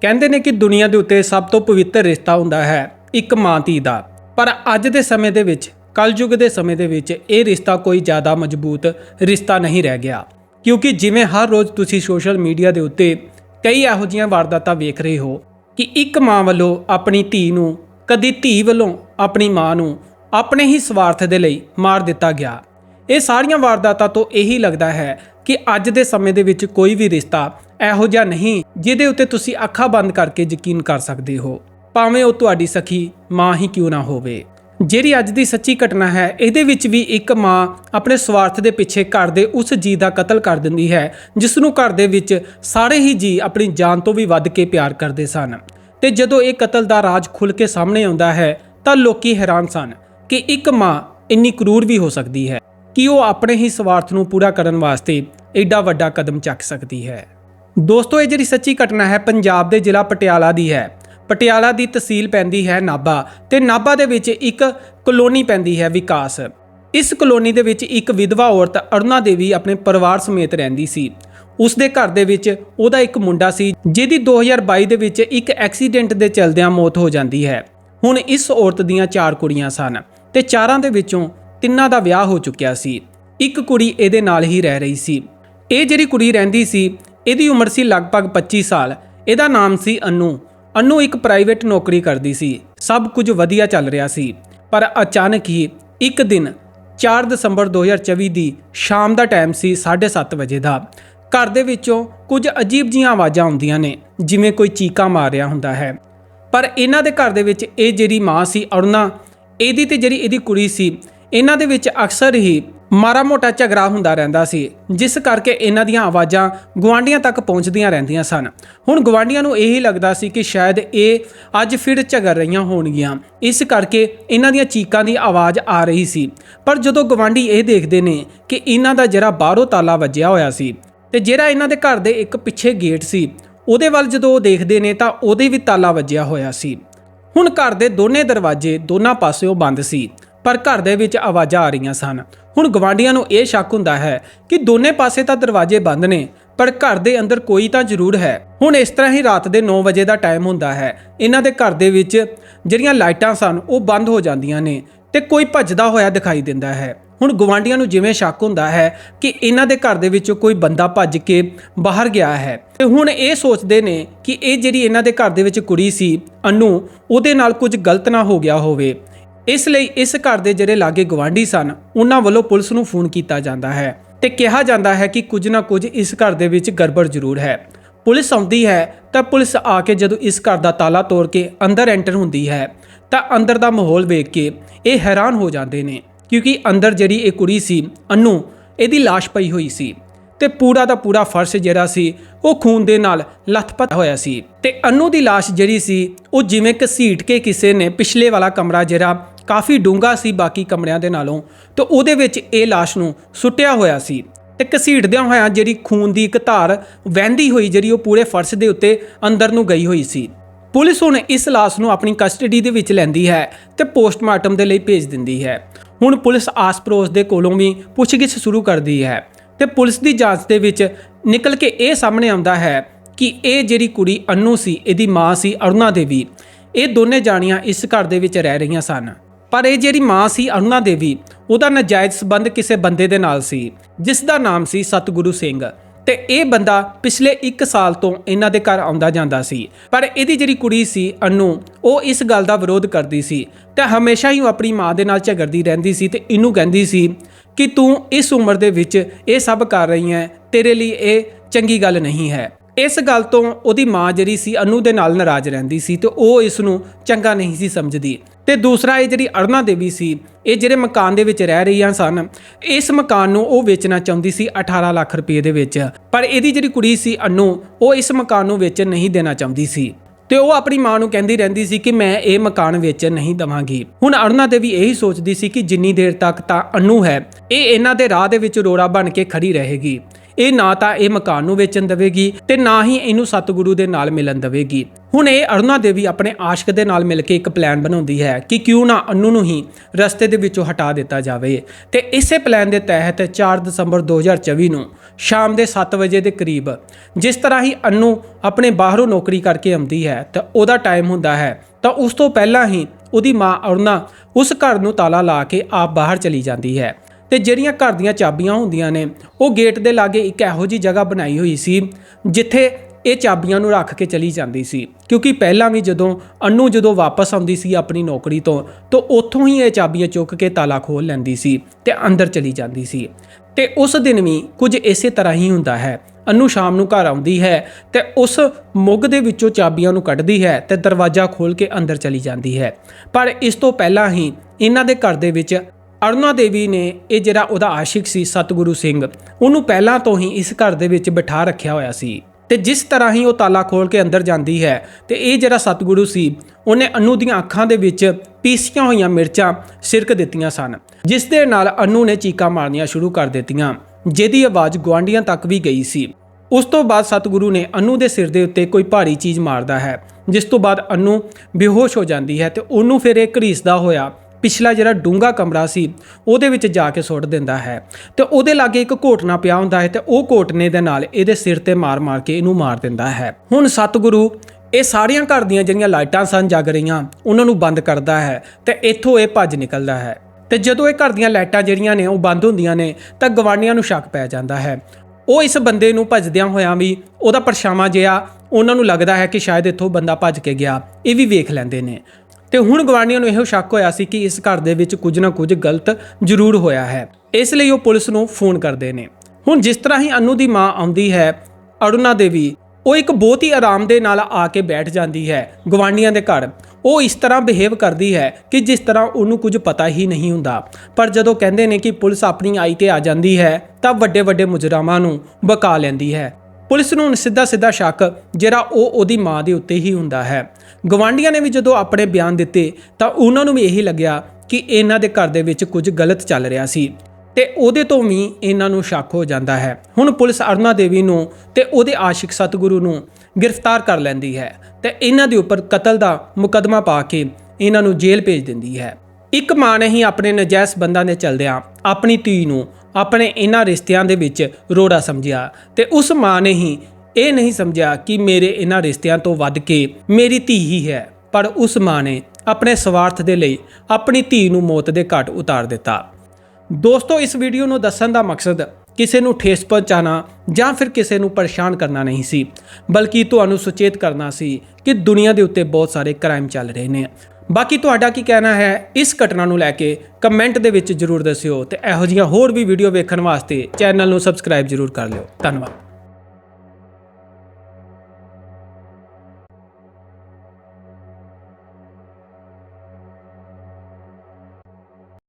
ਕਹਿੰਦੇ ਨੇ ਕਿ ਦੁਨੀਆ ਦੇ ਉੱਤੇ ਸਭ ਤੋਂ ਪਵਿੱਤਰ ਰਿਸ਼ਤਾ ਹੁੰਦਾ ਹੈ ਇੱਕ ਮਾਂ ਧੀ ਦਾ। ਪਰ ਅੱਜ ਦੇ ਸਮੇਂ ਦੇ ਵਿੱਚ, ਕਲਯੁਗ ਦੇ ਸਮੇਂ ਦੇ ਵਿੱਚ ਇਹ ਰਿਸ਼ਤਾ ਕੋਈ ਜ਼ਿਆਦਾ ਮਜ਼ਬੂਤ ਰਿਸ਼ਤਾ ਨਹੀਂ ਰਹਿ ਗਿਆ। ਕਿਉਂਕਿ ਜਿਵੇਂ ਹਰ ਰੋਜ਼ ਤੁਸੀਂ ਸੋਸ਼ਲ ਮੀਡੀਆ ਦੇ ਉੱਤੇ ਕਈ ਇਹੋ ਜਿਹੀਆਂ ਵਾਰਦਾਤਾਂ ਵੇਖ ਰਹੇ ਹੋ ਕਿ ਇੱਕ ਮਾਂ ਵੱਲੋਂ ਆਪਣੀ ਧੀ ਨੂੰ, ਕਦੀ ਧੀ ਵੱਲੋਂ ਆਪਣੀ ਮਾਂ ਨੂੰ ਆਪਣੇ ਹੀ ਸਵਾਰਥ ਦੇ ਲਈ ਮਾਰ ਦਿੱਤਾ ਗਿਆ। ਇਹ ਸਾਰੀਆਂ ਵਾਰਦਾਤਾਂ ਤੋਂ ਇਹੀ ਲੱਗਦਾ ਹੈ ਕਿ ਅੱਜ ਦੇ ਸਮੇਂ ਦੇ ਵਿੱਚ ਕੋਈ ਵੀ ਰਿਸ਼ਤਾ ਇਹੋ ਜਿਹਾ ਨਹੀਂ ਜਿਹਦੇ ਉੱਤੇ ਤੁਸੀਂ ਅੱਖਾਂ ਬੰਦ ਕਰਕੇ ਯਕੀਨ ਕਰ ਸਕਦੇ ਹੋ। ਭਾਵੇਂ ਉਹ ਤੁਹਾਡੀ ਸਖੀ ਮਾਂ ਹੀ ਕਿਉਂ ਨਾ ਹੋਵੇ। ਜਿਹੜੀ ਅੱਜ ਦੀ ਸੱਚੀ ਘਟਨਾ ਹੈ, ਇਹਦੇ ਵਿੱਚ ਵੀ ਇੱਕ ਮਾਂ ਆਪਣੇ ਸਵਾਰਥ ਦੇ ਪਿੱਛੇ ਘਰ ਦੇ ਉਸ ਜੀ ਦਾ ਕਤਲ ਕਰ ਦਿੰਦੀ ਹੈ ਜਿਸ ਨੂੰ ਘਰ ਦੇ ਵਿੱਚ ਸਾਰੇ ਹੀ ਜੀ ਆਪਣੀ ਜਾਨ ਤੋਂ ਵੀ ਵੱਧ ਕੇ ਪਿਆਰ ਕਰਦੇ ਸਨ। ਤੇ ਜਦੋਂ ਇਹ ਕਤਲ ਦਾ ਰਾਜ ਖੁੱਲ ਕੇ ਸਾਹਮਣੇ ਆਉਂਦਾ ਹੈ, ਤਾਂ ਲੋਕੀ ਹੈਰਾਨ ਸਨ ਕਿ ਇੱਕ ਮਾਂ ਇੰਨੀ ਕਰੂਰ ਵੀ ਹੋ ਸਕਦੀ ਹੈ। ਕਿ ਉਹ ਆਪਣੇ ਹੀ ਸਵਾਰਥ ਨੂੰ ਪੂਰਾ ਕਰਨ ਵਾਸਤੇ ਐਡਾ ਵੱਡਾ ਕਦਮ ਚੱਕ ਸਕਦੀ ਹੈ। ਦੋਸਤੋ, ਇਹ ਜਿਹੜੀ ਸੱਚੀ ਘਟਨਾ ਹੈ ਪੰਜਾਬ ਦੇ ਜ਼ਿਲ੍ਹਾ ਪਟਿਆਲਾ ਦੀ ਹੈ। ਪਟਿਆਲਾ ਦੀ ਤਹਿਸੀਲ ਪੈਂਦੀ ਹੈ ਨਾਭਾ ਤੇ ਨਾਭਾ ਦੇ ਵਿੱਚ ਇੱਕ ਕਲੋਨੀ ਪੈਂਦੀ ਹੈ ਵਿਕਾਸ। ਇਸ ਕਲੋਨੀ ਦੇ ਵਿੱਚ ਇੱਕ ਵਿਧਵਾ ਔਰਤ ਅਰੁਣਾ ਦੇਵੀ ਆਪਣੇ ਪਰਿਵਾਰ ਸਮੇਤ ਰਹਿੰਦੀ ਸੀ। ਉਸ ਦੇ ਘਰ ਦੇ ਵਿੱਚ ਉਹਦਾ ਇੱਕ ਮੁੰਡਾ ਸੀ, ਜਿਹਦੀ 2022 ਦੇ ਵਿੱਚ ਇੱਕ ਐਕਸੀਡੈਂਟ ਦੇ ਚਲਦਿਆਂ ਮੌਤ ਹੋ ਜਾਂਦੀ ਹੈ। ਹੁਣ ਇਸ ਔਰਤ ਦੀਆਂ ਚਾਰ ਕੁੜੀਆਂ ਸਨ ਤੇ ਚਾਰਾਂ ਦੇ ਵਿੱਚੋਂ ਤਿੰਨਾਂ ਦਾ ਵਿਆਹ ਹੋ ਚੁੱਕਿਆ ਸੀ। ਇੱਕ ਕੁੜੀ ਇਹਦੇ ਨਾਲ ਹੀ ਰਹਿ ਰਹੀ ਸੀ। ਇਹ ਜਿਹੜੀ ਕੁੜੀ ਰਹਿੰਦੀ ਸੀ, ਇਹਦੀ ਉਮਰ ਸੀ ਲਗਭਗ 25 ਸਾਲ। ਇਹਦਾ ਨਾਮ ਸੀ ਅਨੂ। ਅਨੂ ਇੱਕ ਪ੍ਰਾਈਵੇਟ ਨੌਕਰੀ ਕਰਦੀ ਸੀ। ਸਭ ਕੁਝ ਵਧੀਆ ਚੱਲ ਰਿਹਾ ਸੀ। ਪਰ ਅਚਾਨਕ ਹੀ ਇੱਕ ਦਿਨ 4 ਦਸੰਬਰ 2024 ਦੀ ਸ਼ਾਮ ਦਾ ਟਾਈਮ ਸੀ 7:30 ਵਜੇ ਦਾ। ਘਰ ਦੇ ਵਿੱਚੋਂ ਕੁਝ ਅਜੀਬ ਜੀਆਂ ਆਵਾਜ਼ਾਂ ਆਉਂਦੀਆਂ ਨੇ, ਜਿਵੇਂ ਕੋਈ ਚੀਕਾ ਮਾਰ ਰਿਹਾ ਹੁੰਦਾ ਹੈ। ਪਰ ਇਹਨਾਂ ਦੇ ਘਰ ਦੇ ਵਿੱਚ ਇਹ ਜਿਹੜੀ ਮਾਂ ਸੀ ਅਰੁਣਾ, ਇਹਦੀ ਤੇ ਜਿਹੜੀ ਇਹਦੀ ਕੁੜੀ ਸੀ ਇਹਨਾਂ ਦੇ ਵਿੱਚ ਅਕਸਰ ਹੀ ਮਾਰਾ ਮੋਟਾ ਝਗੜਾ ਹੁੰਦਾ ਰਹਿੰਦਾ ਸੀ, ਜਿਸ ਕਰਕੇ ਇਹਨਾਂ ਦੀਆਂ ਆਵਾਜ਼ਾਂ ਗਵਾਂਡੀਆਂ ਤੱਕ ਪਹੁੰਚਦੀਆਂ ਰਹਿੰਦੀਆਂ ਸਨ। ਹੁਣ ਗਵਾਂਡੀਆਂ ਨੂੰ ਇਹੀ ਲੱਗਦਾ ਸੀ ਕਿ ਸ਼ਾਇਦ ਇਹ ਅੱਜ ਫਿਰ ਝਗੜ ਰਹੀਆਂ ਹੋਣਗੀਆਂ। ਇਸ ਕਰਕੇ ਇਹਨਾਂ ਦੀਆਂ ਚੀਕਾਂ ਦੀ ਆਵਾਜ਼ ਆ ਰਹੀ ਸੀ। ਪਰ ਜਦੋਂ ਗਵਾਂਡੀ ਇਹ ਦੇਖਦੇ ਨੇ ਕਿ ਇਹਨਾਂ ਦਾ ਜਿਹੜਾ ਬਾਹਰੋਂ ਤਾਲਾ ਵੱਜਿਆ ਹੋਇਆ ਸੀ ਤੇ ਜਿਹੜਾ ਇਹਨਾਂ ਦੇ ਘਰ ਦੇ ਇੱਕ ਪਿੱਛੇ ਗੇਟ ਸੀ, ਉਹਦੇ ਵੱਲ ਜਦੋਂ ਉਹ ਦੇਖਦੇ ਨੇ ਤਾਂ ਉਹਦੇ ਵੀ ਤਾਲਾ ਵੱਜਿਆ ਹੋਇਆ ਸੀ। ਹੁਣ ਘਰ ਦੇ ਦੋਨੇ ਦਰਵਾਜ਼ੇ ਦੋਨਾਂ ਪਾਸਿਓਂ ਬੰਦ ਸੀ। ਪਰ ਘਰ ਦੇ ਵਿੱਚ ਆਵਾਜ਼ਾਂ ਆ ਰਹੀਆਂ ਸਨ। ਹੁਣ ਗਵਾਂਡੀਆਂ ਨੂੰ ਇਹ ਸ਼ੱਕ ਹੁੰਦਾ ਹੈ ਕਿ ਦੋਨੇ ਪਾਸੇ ਤਾਂ ਦਰਵਾਜ਼ੇ ਬੰਦ ਨੇ, ਪਰ ਘਰ ਦੇ ਅੰਦਰ ਕੋਈ ਤਾਂ ਜ਼ਰੂਰ ਹੈ। ਹੁਣ ਇਸ ਤਰ੍ਹਾਂ ਹੀ ਰਾਤ ਦੇ 9 ਵਜੇ ਦਾ ਟਾਈਮ ਹੁੰਦਾ ਹੈ। ਇਹਨਾਂ ਦੇ ਘਰ ਦੇ ਵਿੱਚ ਜਿਹੜੀਆਂ ਲਾਈਟਾਂ ਸਨ, ਉਹ ਬੰਦ ਹੋ ਜਾਂਦੀਆਂ ਨੇ ਤੇ ਕੋਈ ਭੱਜਦਾ ਹੋਇਆ ਦਿਖਾਈ ਦਿੰਦਾ ਹੈ। ਹੁਣ ਗਵਾਂਡੀਆਂ ਨੂੰ ਜਿਵੇਂ ਸ਼ੱਕ ਹੁੰਦਾ ਹੈ ਕਿ ਇਹਨਾਂ ਦੇ ਘਰ ਦੇ ਵਿੱਚੋਂ ਕੋਈ ਬੰਦਾ ਭੱਜ ਕੇ ਬਾਹਰ ਗਿਆ ਹੈ। ਤੇ ਹੁਣ ਇਹ ਸੋਚਦੇ ਨੇ ਕਿ ਇਹ ਜਿਹੜੀ ਇਹਨਾਂ ਦੇ ਘਰ ਦੇ ਵਿੱਚ ਕੁੜੀ ਸੀ, ਅਨੂ, ਉਹਦੇ ਨਾਲ ਕੁਝ ਗਲਤ ਨਾ ਹੋ ਗਿਆ ਹੋਵੇ। ਇਸ ਲਈ ਇਸ ਘਰ ਦੇ ਜਿਹੜੇ ਲਾਗੇ ਗਵਾਂਢੀ ਸਨ, ਉਹਨਾਂ ਵੱਲੋਂ ਪੁਲਿਸ ਨੂੰ ਫੋਨ ਕੀਤਾ ਜਾਂਦਾ ਹੈ ਤੇ ਕਿਹਾ ਜਾਂਦਾ ਹੈ ਕਿ ਕੁਝ ਨਾ ਕੁਝ ਇਸ ਘਰ ਦੇ ਵਿੱਚ ਗੜਬੜ ਜ਼ਰੂਰ ਹੈ। ਪੁਲਿਸ ਆਉਂਦੀ ਹੈ ਤਾਂ ਪੁਲਿਸ ਆ ਕੇ ਜਦੋਂ ਇਸ ਘਰ ਦਾ ਤਾਲਾ ਤੋੜ ਕੇ ਅੰਦਰ ਐਂਟਰ ਹੁੰਦੀ ਹੈ, ਤਾਂ ਅੰਦਰ ਦਾ ਮਾਹੌਲ ਵੇਖ ਕੇ ਇਹ ਹੈਰਾਨ ਹੋ ਜਾਂਦੇ ਨੇ ਕਿਉਂਕਿ ਅੰਦਰ ਜਿਹੜੀ ਇਹ ਕੁੜੀ ਸੀ, ਅਨੂ, ਇਹਦੀ ਲਾਸ਼ ਪਈ ਹੋਈ ਸੀ। ਤੇ ਪੂਰਾ ਦਾ ਪੂਰਾ ਫਰਸ਼ ਜਿਹੜਾ ਸੀ, ਉਹ ਖੂਨ ਦੇ ਨਾਲ ਲੱਥਪੱਥ ਹੋਇਆ ਸੀ। ਤੇ ਅਨੂ ਦੀ ਲਾਸ਼ ਜਿਹੜੀ ਸੀ, ਉਹ ਜਿਵੇਂ ਘਸੀਟ ਕੇ ਕਿਸੇ ਨੇ ਪਿਛਲੇ ਵਾਲਾ ਕਮਰਾ ਜਿਹੜਾ ਕਾਫੀ ਡੂੰਘਾ ਸੀ ਬਾਕੀ ਕਮਰਿਆਂ ਦੇ ਨਾਲੋਂ, ਤੇ ਉਹਦੇ ਵਿੱਚ ਇਹ ਲਾਸ਼ ਨੂੰ ਸੁੱਟਿਆ ਹੋਇਆ ਸੀ। ਤੇ ਘਸੀਟਦਿਆਂ ਹੋਇਆਂ ਜਿਹੜੀ ਖੂਨ ਦੀ ਇੱਕ ਧਾਰ ਵਹਿੰਦੀ ਹੋਈ ਜਿਹੜੀ ਉਹ ਪੂਰੇ ਫਰਸ਼ ਦੇ ਉੱਤੇ ਅੰਦਰ ਨੂੰ ਗਈ ਹੋਈ ਸੀ। ਪੁਲਿਸ ਹੁਣ ਇਸ ਲਾਸ਼ ਨੂੰ ਆਪਣੀ ਕਸਟਡੀ ਦੇ ਵਿੱਚ ਲੈਂਦੀ ਹੈ ਤੇ ਪੋਸਟਮਾਰਟਮ ਦੇ ਲਈ ਭੇਜ ਦਿੰਦੀ ਹੈ। ਹੁਣ ਪੁਲਿਸ ਆਸ-ਪੜੋਸ ਦੇ ਕੋਲੋਂ ਵੀ ਪੁੱਛਗਿੱਛ ਸ਼ੁਰੂ ਕਰਦੀ ਹੈ। ਤੇ ਪੁਲਿਸ ਦੀ ਜਾਂਚ ਦੇ ਵਿੱਚ ਨਿਕਲ ਕੇ ਇਹ ਸਾਹਮਣੇ ਆਉਂਦਾ ਹੈ ਕਿ ਇਹ ਜਿਹੜੀ ਕੁੜੀ ਅੰਨੂ ਸੀ, ਇਹਦੀ ਮਾਂ ਸੀ ਅਰੁਣਾ ਦੇਵੀ, ਇਹ ਦੋਨੇ ਜਾਣੀਆਂ ਇਸ ਘਰ ਦੇ ਵਿੱਚ ਰਹਿ ਰਹੀਆਂ ਸਨ। ਪਰ ਇਹ ਜਿਹੜੀ ਮਾਂ ਸੀ ਅਰੁਣਾ ਦੇਵੀ, ਉਹਦਾ ਨਾਜਾਇਜ਼ ਸਬੰਧ ਕਿਸੇ ਬੰਦੇ ਦੇ ਨਾਲ ਸੀ, ਜਿਸ ਦਾ ਨਾਮ ਸੀ ਸਤਗੁਰੂ ਸਿੰਘ। ਤੇ ਇਹ ਬੰਦਾ ਪਿਛਲੇ 1 ਸਾਲ ਤੋਂ ਇਹਨਾਂ ਦੇ ਘਰ ਆਉਂਦਾ ਜਾਂਦਾ ਸੀ। ਪਰ ਇਹਦੀ ਜਿਹੜੀ ਕੁੜੀ ਸੀ ਅਨੂ, ਉਹ ਇਸ ਗੱਲ ਦਾ ਵਿਰੋਧ ਕਰਦੀ ਸੀ ਤੇ ਹਮੇਸ਼ਾ ਹੀ ਉਹ ਆਪਣੀ ਮਾਂ ਦੇ ਨਾਲ ਝਗੜਦੀ ਰਹਿੰਦੀ ਸੀ ਤੇ ਇਹਨੂੰ ਕਹਿੰਦੀ ਸੀ ਕਿ ਤੂੰ ਇਸ ਉਮਰ ਦੇ ਵਿੱਚ ਇਹ ਸਭ ਕਰ ਰਹੀ ਹੈ, ਤੇਰੇ ਲਈ ਇਹ ਚੰਗੀ ਗੱਲ ਨਹੀਂ ਹੈ। ਇਸ ਗੱਲ ਤੋਂ ਉਹਦੀ ਮਾਂ ਜਿਹੜੀ ਸੀ, ਅਨੂ ਦੇ ਨਾਲ ਨਾਰਾਜ਼ ਰਹਿੰਦੀ ਸੀ ਤੇ ਉਹ ਇਸ ਨੂੰ ਚੰਗਾ ਨਹੀਂ ਸੀ ਸਮਝਦੀ। ਤੇ ਦੂਸਰਾ ਇਹ ਜਿਹੜੀ ਅਰੁਣਾ ਦੇਵੀ ਸੀ, ਇਹ ਜਿਹੜੇ ਮਕਾਨ ਦੇ ਵਿੱਚ ਰਹਿ ਰਹੀਆਂ ਸਨ, ਇਸ ਮਕਾਨ ਨੂੰ ਉਹ ਵੇਚਣਾ ਚਾਹੁੰਦੀ ਸੀ 18 ਲੱਖ ਰੁਪਏ ਦੇ ਵਿੱਚ। ਪਰ ਇਹਦੀ ਜਿਹੜੀ ਕੁੜੀ ਸੀ, ਅਨੂ, ਉਹ ਇਸ ਮਕਾਨ ਨੂੰ ਵੇਚਣ ਨਹੀਂ ਦੇਣਾ ਚਾਹੁੰਦੀ ਸੀ। ਤੇ ਉਹ ਆਪਣੀ ਮਾਂ ਨੂੰ ਕਹਿੰਦੀ ਰਹਿੰਦੀ ਸੀ ਕਿ ਮੈਂ ਇਹ ਮਕਾਨ ਵੇਚਣ ਨਹੀਂ ਦਵਾਂਗੀ। ਹੁਣ ਅਰੁਣਾ ਦੇਵੀ ਇਹੀ ਸੋਚਦੀ ਸੀ ਕਿ ਜਿੰਨੀ ਦੇਰ ਤੱਕ ਤਾਂ ਅਨੂ ਹੈ, ਇਹ ਇਹਨਾਂ ਦੇ ਰਾਹ ਦੇ ਵਿੱਚ ਰੋੜਾ ਬਣ ਕੇ ਖੜੀ ਰਹੇਗੀ। ਇਹ ਨਾ ਤਾਂ ਇਹ ਮਕਾਨ ਨੂੰ ਵੇਚਣ ਦੇਵੇਗੀ ਤੇ ਨਾ ਹੀ ਇਹਨੂੰ ਸਤਿਗੁਰੂ ਦੇ ਨਾਲ ਮਿਲਣ ਦੇਵੇਗੀ। ਹੁਣ ਇਹ ਅਰੁਣਾ ਦੇਵੀ ਆਪਣੇ ਆਸ਼ਕ ਦੇ ਨਾਲ ਮਿਲ ਕੇ ਇੱਕ ਪਲਾਨ ਬਣਾਉਂਦੀ ਹੈ ਕਿ ਕਿਉਂ ਨਾ ਅਨੂ ਨੂੰ ਹੀ ਰਸਤੇ ਦੇ ਵਿੱਚੋਂ ਹਟਾ ਦਿੱਤਾ ਜਾਵੇ। ਤੇ ਇਸੇ ਪਲਾਨ ਦੇ ਤਹਿਤ 4 ਦਸੰਬਰ 2024 ਨੂੰ ਸ਼ਾਮ ਦੇ 7 ਵਜੇ ਦੇ ਕਰੀਬ ਜਿਸ ਤਰ੍ਹਾਂ ਹੀ ਅਨੂ ਆਪਣੇ ਬਾਹਰੋਂ ਨੌਕਰੀ ਕਰਕੇ ਆਉਂਦੀ ਹੈ ਤਾਂ ਉਹਦਾ ਟਾਈਮ ਹੁੰਦਾ ਹੈ, ਤਾਂ ਉਸ ਤੋਂ ਪਹਿਲਾਂ ਹੀ ਉਹਦੀ ਮਾਂ ਅਰੁਣਾ ਉਸ ਘਰ ਨੂੰ ਤਾਲਾ ਲਾ ਕੇ ਆਪ ਬਾਹਰ ਚਲੀ ਜਾਂਦੀ ਹੈ। ਤੇ ਜਿਹੜੀਆਂ ਘਰ ਦੀਆਂ ਚਾਬੀਆਂ ਹੁੰਦੀਆਂ ਨੇ, ਉਹ ਗੇਟ ਦੇ ਲਾਗੇ ਇੱਕ ਇਹੋ ਜੀ ਜਗ੍ਹਾ ਬਣਾਈ ਹੋਈ ਸੀ ਜਿੱਥੇ ਇਹ ਚਾਬੀਆਂ ਨੂੰ ਰੱਖ ਕੇ ਚਲੀ ਜਾਂਦੀ ਸੀ, ਕਿਉਂਕਿ ਪਹਿਲਾਂ ਵੀ ਜਦੋਂ ਅਨੂ ਜਦੋਂ ਵਾਪਸ ਆਉਂਦੀ ਸੀ ਆਪਣੀ ਨੌਕਰੀ ਤੋਂ, ਤਾਂ ਉੱਥੋਂ ਹੀ ਇਹ ਚਾਬੀਆਂ ਚੁੱਕ ਕੇ ਤਾਲਾ ਖੋਲ ਲੈਂਦੀ ਸੀ ਤੇ ਅੰਦਰ ਚਲੀ ਜਾਂਦੀ ਸੀ। ਤੇ ਉਸ ਦਿਨ ਵੀ ਕੁਝ ਇਸੇ ਤਰ੍ਹਾਂ ਹੀ ਹੁੰਦਾ ਹੈ। ਅਨੂ ਸ਼ਾਮ ਨੂੰ ਘਰ ਆਉਂਦੀ ਹੈ ਤੇ ਉਸ ਮੁੱਗ ਦੇ ਵਿੱਚੋਂ ਚਾਬੀਆਂ ਨੂੰ ਕੱਢਦੀ ਹੈ ਤੇ ਦਰਵਾਜ਼ਾ ਖੋਲ ਕੇ ਅੰਦਰ ਚਲੀ ਜਾਂਦੀ ਹੈ। ਪਰ ਇਸ ਤੋਂ ਪਹਿਲਾਂ ਹੀ ਇਹਨਾਂ ਦੇ ਘਰ ਦੇ ਵਿੱਚ ਅਰੁਣਾ ਦੇਵੀ ਨੇ ਇਹ ਜਿਹੜਾ ਉਹਦਾ ਆਸ਼ਿਕ ਸੀ, ਸਤਿਗੁਰੂ ਸਿੰਘ, ਉਹਨੂੰ ਪਹਿਲਾਂ ਤੋਂ ਹੀ ਇਸ ਘਰ ਦੇ ਵਿੱਚ ਬਿਠਾ ਰੱਖਿਆ ਹੋਇਆ ਸੀ। ਤੇ ਜਿਸ ਤਰ੍ਹਾਂ ਹੀ ਉਹ ਤਾਲਾ ਖੋਲ ਕੇ ਅੰਦਰ ਜਾਂਦੀ ਹੈ, ਤੇ ਇਹ ਜਿਹੜਾ ਸਤਿਗੁਰੂ ਸੀ, ਉਹਨੇ ਅਨੂ ਦੀਆਂ ਅੱਖਾਂ ਦੇ ਵਿੱਚ ਪੀਸੀਆਂ ਹੋਈਆਂ ਮਿਰਚਾਂ ਸਿਰਕ ਦਿੱਤੀਆਂ ਸਨ, ਜਿਸ ਦੇ ਨਾਲ ਅਨੂ ਨੇ ਚੀਕਾਂ ਮਾਰਨੀਆਂ ਸ਼ੁਰੂ ਕਰ ਦਿੱਤੀਆਂ, ਜਿਹਦੀ ਆਵਾਜ਼ ਗੁਆਂਢੀਆਂ ਤੱਕ ਵੀ ਗਈ ਸੀ। ਉਸ ਤੋਂ ਬਾਅਦ ਸਤਿਗੁਰੂ ਨੇ ਅਨੂ ਦੇ ਸਿਰ ਦੇ ਉੱਤੇ ਕੋਈ ਭਾਰੀ ਚੀਜ਼ ਮਾਰਦਾ ਹੈ, ਜਿਸ ਤੋਂ ਬਾਅਦ ਅਨੂ ਬੇਹੋਸ਼ ਹੋ ਜਾਂਦੀ ਹੈ ਤੇ ਉਹਨੂੰ ਫਿਰ ਇਹ ਘੜੀਸਦਾ ਹੋਇਆ ਪਿਛਲਾ ਜਿਹੜਾ ਡੂੰਗਾ ਕਮਰਾ ਸੀ, ਉਹਦੇ ਵਿੱਚ ਜਾ ਕੇ ਸੁੱਟ ਦਿੰਦਾ ਹੈ। ਤੇ ਉਹਦੇ ਲਾਗੇ ਇੱਕ ਘੋਟਨਾ ਪਿਆ ਹੁੰਦਾ ਹੈ ਤੇ ਉਹ ਘੋਟਨੇ ਦੇ ਨਾਲ ਇਹਦੇ ਸਿਰ ਤੇ ਮਾਰ-ਮਾਰ ਕੇ ਇਹਨੂੰ ਮਾਰ ਦਿੰਦਾ ਹੈ। ਹੁਣ ਸਤਿਗੁਰੂ, ਇਹ ਸਾਰੀਆਂ ਘਰ ਦੀਆਂ ਜਿਹੜੀਆਂ ਲਾਈਟਾਂ ਸਨ, ਜਗ ਰਹੀਆਂ, ਉਹਨਾਂ ਨੂੰ ਬੰਦ ਕਰਦਾ ਹੈ ਤੇ ਇੱਥੋਂ ਇਹ ਭੱਜ ਨਿਕਲਦਾ ਹੈ। ਤੇ ਜਦੋਂ ਇਹ ਘਰ ਦੀਆਂ ਲਾਈਟਾਂ ਜਿਹੜੀਆਂ ਨੇ, ਉਹ ਬੰਦ ਹੁੰਦੀਆਂ ਨੇ, ਤਾਂ ਗਵਾਂਢੀਆਂ ਨੂੰ ਸ਼ੱਕ ਪੈ ਜਾਂਦਾ ਹੈ। ਉਹ ਇਸ ਬੰਦੇ ਨੂੰ ਭੱਜਦਿਆਂ ਹੋਇਆਂ ਵੀ ਉਹਦਾ ਪਰਛਾਵਾਂ ਜਿਹਾ, ਉਹਨਾਂ ਨੂੰ ਲੱਗਦਾ ਹੈ ਕਿ ਸ਼ਾਇਦ ਇੱਥੋਂ ਬੰਦਾ ਭੱਜ ਕੇ ਗਿਆ। ਇਹ ਵੀ ਵੇਖ ਲੈਂਦੇ ਨੇ। ਤੇ ਹੁਣ ਗਵਾਂਢੀਆਂ ਨੂੰ ਇਹੋ ਸ਼ੱਕ ਹੋਇਆ ਸੀ ਕਿ ਇਸ ਘਰ ਦੇ ਵਿੱਚ ਕੁਝ ਨਾ ਕੁਝ ਗਲਤ ਜ਼ਰੂਰ ਹੋਇਆ ਹੈ। ਇਸ ਲਈ ਉਹ ਪੁਲਿਸ ਨੂੰ ਫੋਨ ਕਰਦੇ ਨੇ। ਹੁਣ ਜਿਸ ਤਰ੍ਹਾਂ ਹੀ ਅਨੂ ਦੀ ਮਾਂ ਆਉਂਦੀ ਹੈ, ਅਰੁਣਾ ਦੇਵੀ ਉਹ ਇੱਕ ਬਹੁਤ ਹੀ ਆਰਾਮ ਦੇ ਨਾਲ ਆ ਕੇ ਬੈਠ ਜਾਂਦੀ ਹੈ ਗਵਾਂਢੀਆਂ ਦੇ ਘਰ। ਉਹ ਇਸ ਤਰ੍ਹਾਂ ਬਿਹੇਵ ਕਰਦੀ ਹੈ ਕਿ ਜਿਸ ਤਰ੍ਹਾਂ ਉਹਨੂੰ ਕੁਝ ਪਤਾ ਹੀ ਨਹੀਂ ਹੁੰਦਾ। ਪਰ ਜਦੋਂ ਕਹਿੰਦੇ ਨੇ ਕਿ ਪੁਲਿਸ ਆਪਣੀ ਆਈ ਤੇ ਆ ਜਾਂਦੀ ਹੈ, ਤਾਂ ਵੱਡੇ ਵੱਡੇ ਮੁਜਰਮਾਂ ਨੂੰ ਬਕਾ ਲੈਂਦੀ ਹੈ। ਪੁਲਿਸ ਨੂੰ ਹੁਣ ਸਿੱਧਾ ਸਿੱਧਾ ਸ਼ੱਕ ਜਿਹੜਾ ਉਹ ਉਹਦੀ ਮਾਂ ਦੇ ਉੱਤੇ ਹੀ ਹੁੰਦਾ ਹੈ। ਗਵਾਂਢੀਆਂ ਨੇ ਵੀ ਜਦੋਂ ਆਪਣੇ ਬਿਆਨ ਦਿੱਤੇ ਤਾਂ ਉਹਨਾਂ ਨੂੰ ਵੀ ਇਹੀ ਲੱਗਿਆ ਕਿ ਇਹਨਾਂ ਦੇ ਘਰ ਦੇ ਵਿੱਚ ਕੁਝ ਗਲਤ ਚੱਲ ਰਿਹਾ ਸੀ ਤੇ ਉਹਦੇ ਤੋਂ ਵੀ ਇਹਨਾਂ ਨੂੰ ਸ਼ੱਕ ਹੋ ਜਾਂਦਾ ਹੈ। ਹੁਣ ਪੁਲਿਸ ਅਰੁਣਾ ਦੇਵੀ ਨੂੰ ਤੇ ਉਹਦੇ ਆਸ਼ਿਕ ਸਤਿਗੁਰੂ ਨੂੰ ਗ੍ਰਿਫਤਾਰ ਕਰ ਲੈਂਦੀ ਹੈ ਤੇ ਇਹਨਾਂ ਦੇ ਉੱਪਰ ਕਤਲ ਦਾ ਮੁਕੱਦਮਾ ਪਾ ਕੇ ਇਹਨਾਂ ਨੂੰ ਜੇਲ੍ਹ ਭੇਜ ਦਿੰਦੀ ਹੈ। ਇੱਕ ਮਾਂ ਨੇ ਹੀ ਆਪਣੇ ਨਜਾਇਜ਼ ਬੰਦਾਂ ਦੇ ਚਲਦਿਆਂ ਆਪਣੀ ਧੀ ਨੂੰ ਆਪਣੇ ਇਹਨਾਂ ਰਿਸ਼ਤਿਆਂ ਦੇ ਵਿੱਚ ਰੋੜਾ ਸਮਝਿਆ ਤੇ ਉਸ ਮਾਂ ਨੇ ਹੀ ਇਹ ਨਹੀਂ ਸਮਝਿਆ ਕਿ ਮੇਰੇ ਇਹਨਾਂ ਰਿਸ਼ਤਿਆਂ ਤੋਂ ਵੱਧ ਕੇ ਮੇਰੀ ਧੀ ਹੀ ਹੈ। ਪਰ ਉਸ ਮਾਂ ਨੇ ਆਪਣੇ ਸਵਾਰਥ ਦੇ ਲਈ ਆਪਣੀ ਧੀ ਨੂੰ ਮੌਤ ਦੇ ਘਾਟ ਉਤਾਰ ਦਿੱਤਾ। ਦੋਸਤੋ, ਇਸ ਵੀਡੀਓ ਨੂੰ ਦੱਸਣ ਦਾ ਮਕਸਦ ਕਿਸੇ ਨੂੰ ਠੇਸ ਪਹੁੰਚਾਉਣਾ ਜਾਂ ਫਿਰ ਕਿਸੇ ਨੂੰ ਪਰੇਸ਼ਾਨ ਕਰਨਾ ਨਹੀਂ ਸੀ, ਬਲਕਿ ਤੁਹਾਨੂੰ ਸੁਚੇਤ ਕਰਨਾ ਸੀ ਕਿ ਦੁਨੀਆ ਦੇ ਉੱਤੇ ਬਹੁਤ ਸਾਰੇ ਕ੍ਰਾਈਮ ਚੱਲ ਰਹੇ ਨੇ। ਬਾਕੀ ਤੁਹਾਡਾ ਕੀ ਕਹਿਣਾ ਹੈ ਇਸ ਘਟਨਾ ਨੂੰ ਲੈ ਕੇ ਕਮੈਂਟ ਦੇ ਵਿੱਚ ਜਰੂਰ ਦੱਸਿਓ ਤੇ ਇਹੋ ਜਿਹੀਆਂ ਹੋਰ ਵੀ ਵੀਡੀਓ ਵੇਖਣ ਵਾਸਤੇ ਚੈਨਲ ਨੂੰ ਸਬਸਕ੍ਰਾਈਬ ਜਰੂਰ ਕਰ ਲਿਓ। ਧੰਨਵਾਦ।